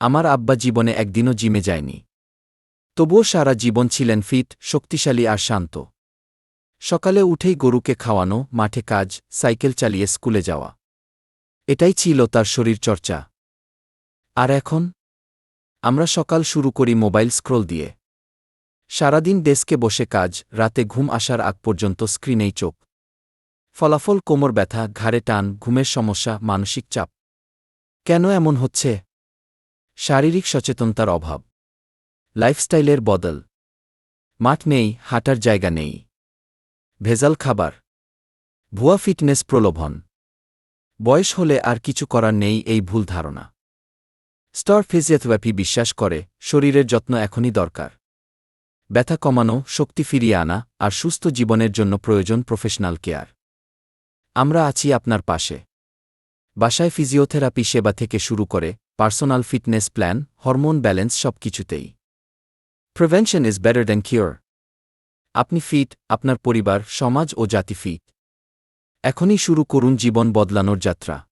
আমার আব্বা জীবনে একদিনও জিমে যায়নি। তবুও সারা জীবন ছিলেন ফিট, শক্তিশালী আর শান্ত। সকালে উঠেই গরুকে খাওয়ানো, মাঠে কাজ, সাইকেল চালিয়ে স্কুলে যাওয়া। এটাই ছিল তার শরীর চর্চা আর এখন? আমরা সকাল শুরু করি মোবাইল স্ক্রোল দিয়ে। সারাদিন ডেস্কে বসে কাজ, রাতে ঘুম আসার আগ পর্যন্ত স্ক্রিনেই চোখ। ফলাফল কোমর ব্যথা, ঘাড়ে টান, ঘুমের সমস্যা, মানসিক চাপ। কেন এমন হচ্ছে? শারীরিক সচেতনতার অভাব। লাইফস্টাইলের বদল। মাঠ নেই, হাঁটার জায়গা নেই। ভেজাল খাবার। ভুয়া ফিটনেস প্রলোভন। বয়স হলে আর কিছু করার নেই এই ভুল ধারণা। স্টার ফিজিওথেরাপি বিশ্বাস করে, শরীরের যত্ন এখনই দরকার। ব্যথা কমানো, শক্তি ফিরিয়ে আনা, আর সুস্থ জীবনের জন্য প্রয়োজন প্রফেশনাল কেয়ার আমরা আছি আপনার পাশে। বাসায় ফিজিওথেরাপি সেবা থেকে শুরু করে, personal fitness plan, hormone balance সব কিছুতেই। Prevention is better than cure. আপনি ফিট, আপনার পরিবার, সমাজ ও জাতি ফিট। এখনই শুরু করুন জীবন বদলানোর যাত্রা।